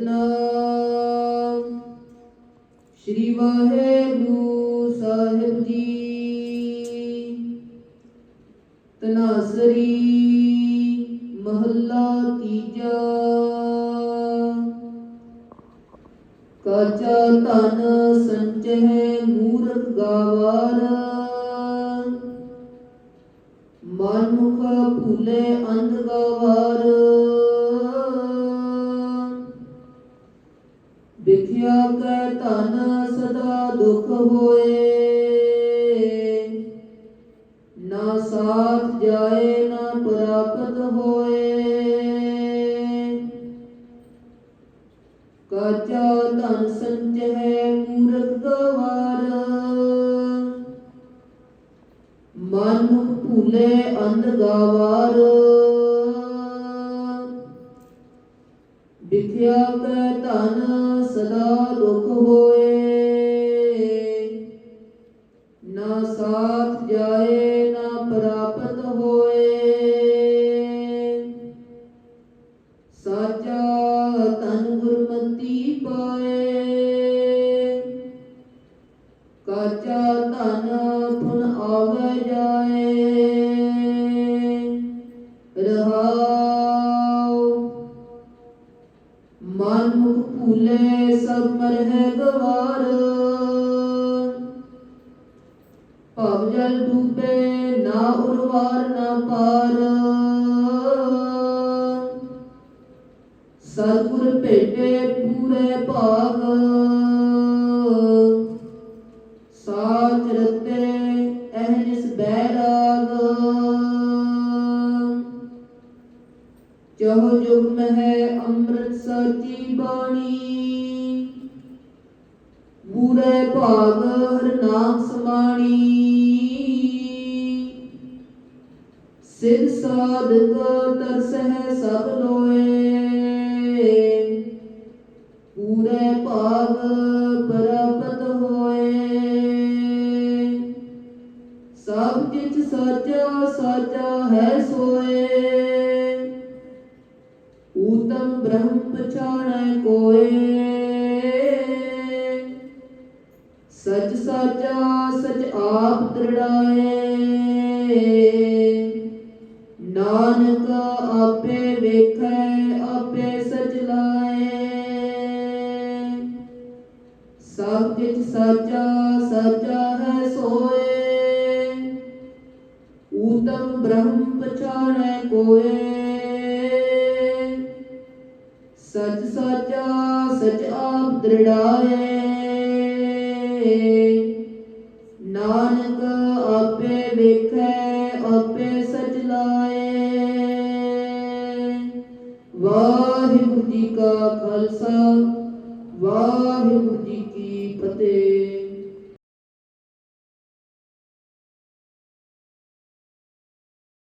ਨਾਮ। ਸ਼੍ਰੀ ਵਾਹਿਗੁਰੂ ਸਾਹਿਬ ਜੀ। ਤਨਾਸਰੀ ਮਹੱਲਾ ਤੀਜਾ। ਕਾਚਾ ਧਨ ਸੰਚਹਿ ਮੂਰਖ ਗਾਵਾਰ। ਮਨੁਖ ਭੂਲੇ ਅੰਧ ਗਾਵਾਰ। ਕੈ ਧਨ ਸਦਾ ਦੁਖ ਹੋਏ। ਨਾ ਸਾਥ ਜਾਏ, ਨਾ ਪ੍ਰਾਪਤ ਹੋਏ। ਕਾਚਾ ਧਨ ਸੰਚੈ ਮੂਰਖ ਗਵਾਰ ਮਨ ਭੂਲੇ ਅੰਧ ਗਵਾਰ ਵਿਖਿਆ ਕੈ ਧਨ ਸਦਾ ਦੁਖ ਹੋਏ। ਨਾ ਸਾਥ ਮਨ ਮੁਖ ਭੂਲੇ ਸਭ ਮਰਹਿ ਗਵਾਰ। ਭਵ ਜਲ ਡੂਬੇ ਨਾ ਉਰਵਾਰ ਨਾ ਪਾਰ। ਸਤਿਗੁਰ ਭੇਟੇ ਪੂਰੇ ਭਾਗ। ਸਾਚ ਰਤੇ ਚਹੁ ਜੁਗ ਹੈ ਅੰਮ੍ਰਿਤ ਸਾਚੀ ਬਾਣੀ। ਬੂਰੇ ਭਾਗ ਹਰ ਸਮਾਣੀ। ਸਿਧ ਸਾਧਕ ਤਰਸਹਿ ਸਭ ਲੋਏ। ਪੂਰੇ ਭਾਗ ਪ੍ਰਾਪਤ ਹੋਏ। ਸਭ ਜਿਤ ਸਾਚਾ ਸਾਚਾ ਹੈ ਸੋਏ। ਊਤਮ ਬ੍ਰਹਮ ਪਛਾਣੈ ਕੋਏ ਸਚ ਸਾਚਾ ਸਚ ਆਪ ਦ੍ਰਿੜਾਏ ਨਾਨਕ ਆਪੇ ਵੇਖੈ ਆਪੇ ਸਚ ਲਾਏ ਸਭ ਕਿਛ ਸਾਚਾ ਸਾਚਾ ਹੈ ਸੋਏ ਊਤਮ ਬ੍ਰਹਮ ਪਛਾਣੈ ਸਚ ਸਾਚਾ, ਸਚ ਆਪ ਦ੍ਰਿੜਾਏ। ਨਾਨਕ ਆਪੇ ਵੇਖੈ, ਆਪੇ ਸਚ ਲਾਏ। ਵਾਹਿਗੁਰੂ ਜੀ ਕਾ ਖਾਲਸਾ, ਵਾਹਿਗੁਰੂ ਜੀ ਕੀ ਫਤਿਹ।